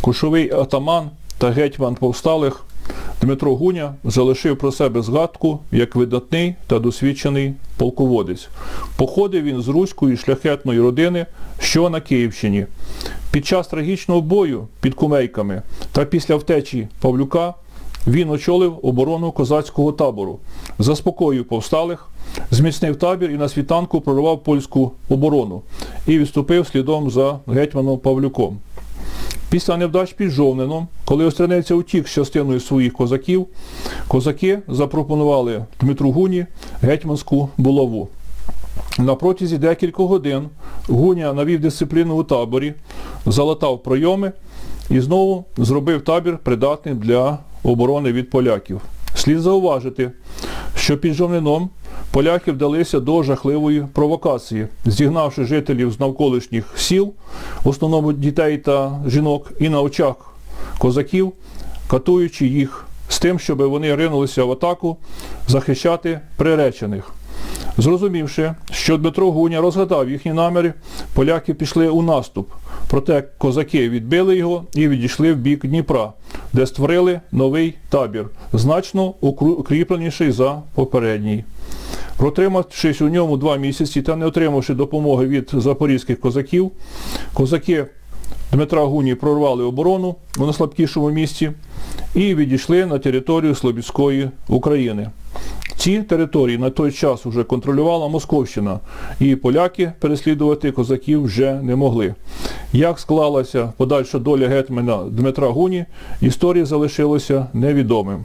Кошовий атаман та гетьман повсталих Дмитро Гуня залишив про себе згадку як видатний та досвідчений полководець. Походив він з руської шляхетної родини, що на Київщині. Під час трагічного бою під Кумейками та після втечі Павлюка він очолив оборону козацького табору, заспокоїв повсталих, зміцнив табір і на світанку прорвав польську оборону і відступив слідом за гетьманом Павлюком. Після невдач під Жовнином, коли Острянеця утік з частиною своїх козаків, козаки запропонували Дмитру Гуні гетьманську булаву. На протязі декількох годин Гуня навів дисципліну у таборі, залатав пройоми і знову зробив табір придатним для оборони від поляків. Слід зауважити, що під Жовнином поляки вдалися до жахливої провокації, зігнавши жителів з навколишніх сіл, в основному дітей та жінок, і на очах козаків, катуючи їх з тим, щоб вони ринулися в атаку захищати приречених. Зрозумівши, що Дмитро Гуня розгадав їхні наміри, поляки пішли у наступ. Проте козаки відбили його і відійшли в бік Дніпра, де створили новий табір, значно укріпленіший за попередній. Протримавшись у ньому два місяці та не отримавши допомоги від запорізьких козаків, козаки Дмитра Гуні прорвали оборону у найслабкішому місці і відійшли на територію Слобідської України. Ці території на той час вже контролювала Московщина, і поляки переслідувати козаків вже не могли. Як склалася подальша доля гетьмана Дмитра Гуні, історії залишилося невідомим.